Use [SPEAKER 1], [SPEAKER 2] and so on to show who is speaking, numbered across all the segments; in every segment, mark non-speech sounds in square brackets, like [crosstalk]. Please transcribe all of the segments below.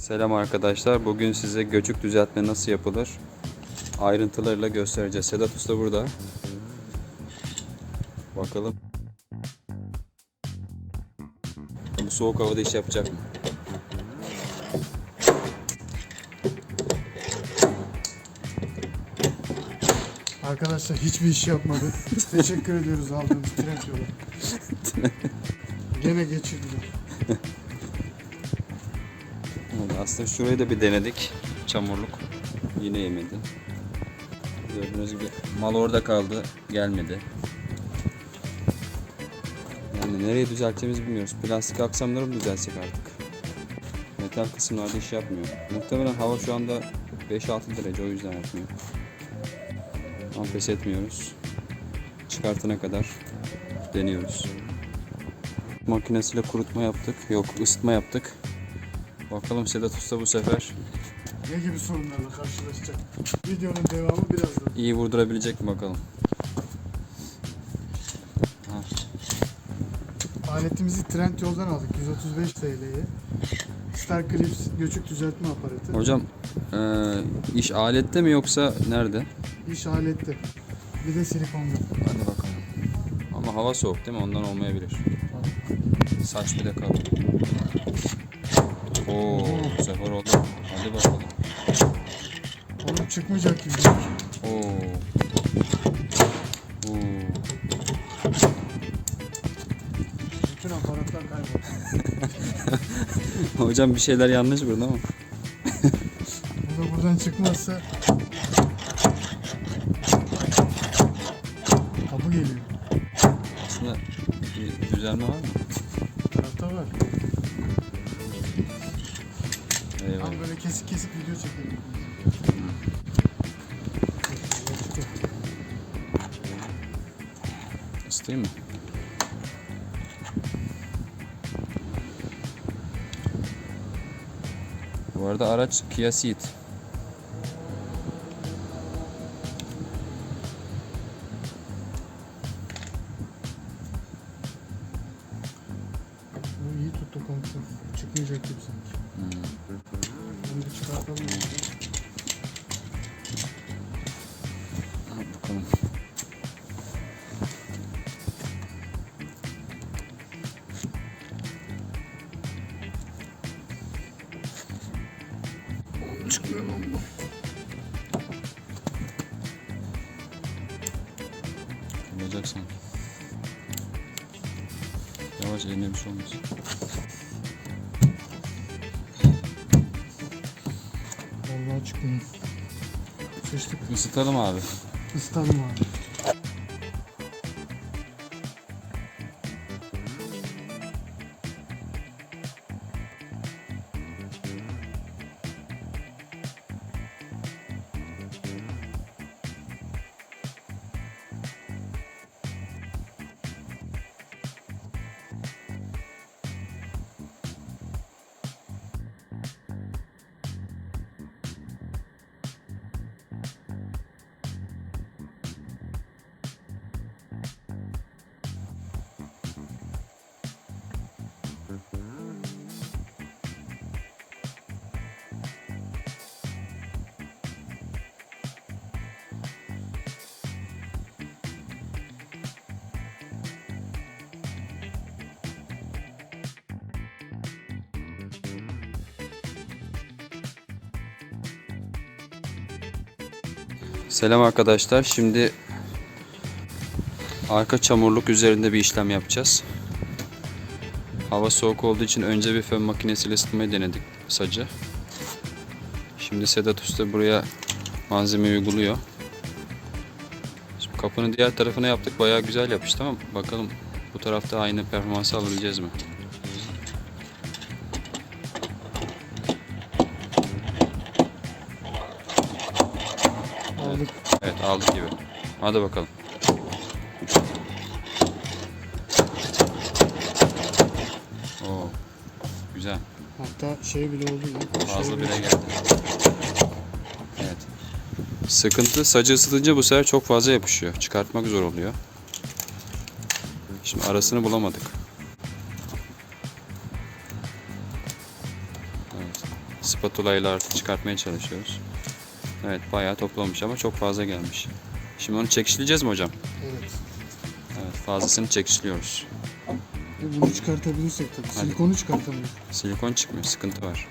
[SPEAKER 1] Selam arkadaşlar. Bugün size göçük düzeltme nasıl yapılır ayrıntılarıyla göstereceğiz. Sedat Usta burada. Bakalım. Bu soğuk havada iş yapacak mı?
[SPEAKER 2] Arkadaşlar hiçbir iş yapmadı. [laughs] Teşekkür ediyoruz aldığımız trend yola. Gene geçirdiler. [laughs]
[SPEAKER 1] Aslında şurayı da bir denedik. Çamurluk. Yine yemedi. Gördüğünüz gibi mal orada kaldı. Gelmedi. Yani nereye düzelteceğimizi bilmiyoruz. Plastik aksamları mı düzelsek artık? Metal kısımlarda iş yapmıyor. Muhtemelen hava şu anda 5-6 derece o yüzden yapmıyor. Ama pes etmiyoruz. Çıkartana kadar deniyoruz. Makinesiyle kurutma yaptık. Yok ısıtma yaptık. Bakalım Sedat Usta bu sefer
[SPEAKER 2] Ne gibi sorunlarla karşılaşacak? Videonun devamı birazdan.
[SPEAKER 1] iyi vurdurabilecek mi bakalım. Ha,
[SPEAKER 2] Aletimizi trend yoldan aldık 135 TL'ye. Star Clips göçük düzeltme aparatı.
[SPEAKER 1] Hocam eee, iş alette mi yoksa nerede?
[SPEAKER 2] İş alette. Bir de silikonlu.
[SPEAKER 1] Hadi bakalım. Ama hava soğuk değil mi? Ondan olmayabilir. Saç bile kaldı. Oo, bu sefer oldu. Hadi bakalım.
[SPEAKER 2] Oğlum çıkmayacak gibi.
[SPEAKER 1] Oo. Oo.
[SPEAKER 2] Bütün aparatlar kayboldu. [laughs]
[SPEAKER 1] Hocam bir şeyler yanlış burada ama.
[SPEAKER 2] Bu da buradan çıkmazsa kapı geliyor.
[SPEAKER 1] Aslında bir düzelme var mı?
[SPEAKER 2] Tarafta var.
[SPEAKER 1] Eyvallah.
[SPEAKER 2] Tam böyle kesik kesik video çekelim.
[SPEAKER 1] Isıtayım mı? Bu arada araç Kia Ceed.
[SPEAKER 2] İyi tuttu komiser. Çıkmayacak gibi sanki. Bunu bir çıkartalım.
[SPEAKER 1] Hadi bakalım. Olacak sanki. Yavaş eline bir şey olmasın.
[SPEAKER 2] Tipo, Gatcom. está
[SPEAKER 1] Visitado Mara.
[SPEAKER 2] está Mara.
[SPEAKER 1] Selam arkadaşlar. Şimdi arka çamurluk üzerinde bir işlem yapacağız. Hava soğuk olduğu için önce bir fön makinesiyle ısıtmayı denedik sacı. Şimdi Sedat Usta buraya malzeme uyguluyor. Şimdi kapının diğer tarafına yaptık. Bayağı güzel yapıştı ama bakalım bu tarafta aynı performansı alabileceğiz mi?
[SPEAKER 2] Aldık.
[SPEAKER 1] Evet aldık gibi. Hadi bakalım. Oo. Güzel.
[SPEAKER 2] Hatta şey bile oldu.
[SPEAKER 1] Fazla
[SPEAKER 2] şey
[SPEAKER 1] bile geldi. Evet. Sıkıntı sacı ısıtınca bu sefer çok fazla yapışıyor. Çıkartmak zor oluyor. Şimdi arasını bulamadık. Evet. Spatula ile artık çıkartmaya çalışıyoruz. Evet bayağı toplamış ama çok fazla gelmiş. Şimdi onu çekişleyeceğiz mi hocam?
[SPEAKER 2] Evet.
[SPEAKER 1] Evet fazlasını çekişliyoruz.
[SPEAKER 2] E bunu çıkartabilirsek tabii.
[SPEAKER 1] Hadi.
[SPEAKER 2] Silikonu çıkartamıyoruz.
[SPEAKER 1] Silikon çıkmıyor sıkıntı var.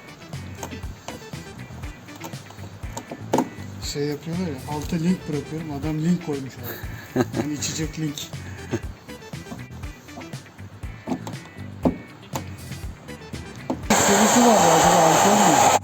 [SPEAKER 2] Şey yapıyorlar ya, alta link bırakıyorum. Adam link koymuş abi. [laughs] Yani içecek link. Sorusu var ya.